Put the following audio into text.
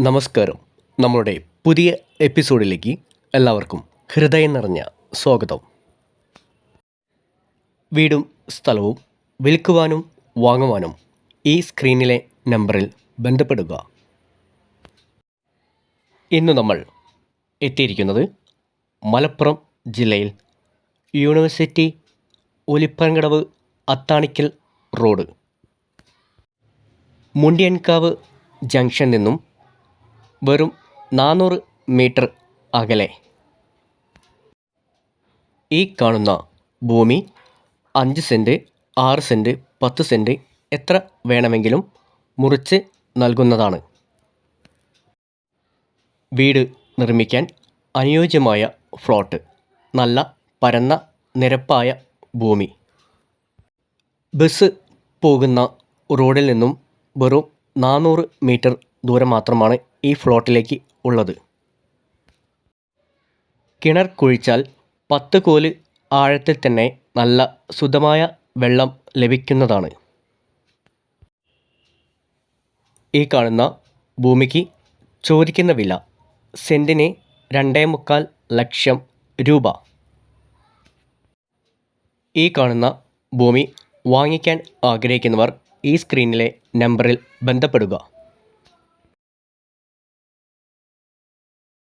നമസ്കാരം. നമ്മളുടെ പുതിയ എപ്പിസോഡിലേക്ക് എല്ലാവർക്കും ഹൃദയം നിറഞ്ഞ സ്വാഗതം. വീടും സ്ഥലവും വിൽക്കുവാനും വാങ്ങുവാനും ഈ സ്ക്രീനിലെ നമ്പറിൽ ബന്ധപ്പെടുക. ഇന്ന് നമ്മൾ എത്തിയിരിക്കുന്നത് മലപ്പുറം ജില്ലയിൽ university Olipparankadavu Athanikkal road. Mundiyankavu junction നിന്നും വെറും നാനൂറ് മീറ്റർ അകലെ. ഈ കാണുന്ന ഭൂമി അഞ്ച് സെന്റ് ആറ് സെന്റ് പത്ത് സെന്റ് എത്ര വേണമെങ്കിലും മുറിച്ച് നൽകുന്നതാണ്. വീട് നിർമ്മിക്കാൻ അനുയോജ്യമായ ഫ്ലോട്ട് നല്ല പരന്ന നിരപ്പായ ഭൂമി. ബസ് പോകുന്ന റോഡിൽ നിന്നും വെറും നാനൂറ് മീറ്റർ ദൂരം മാത്രമാണ് ഈ ഫ്ലോട്ടിലേക്ക് ഉള്ളത്. കിണർ കുഴിച്ചാൽ പത്ത് കോൽ ആഴത്തിൽ തന്നെ നല്ല ശുദ്ധമായ വെള്ളം ലഭിക്കുന്നതാണ്. ഈ കാണുന്ന ഭൂമിക്ക് ചോദിക്കുന്ന വില സെന്റിന് രണ്ടേ മുക്കാൽ ലക്ഷം രൂപ. ഈ കാണുന്ന ഭൂമി വാങ്ങിക്കാൻ ആഗ്രഹിക്കുന്നവർ ഈ സ്ക്രീനിലെ നമ്പറിൽ ബന്ധപ്പെടുക.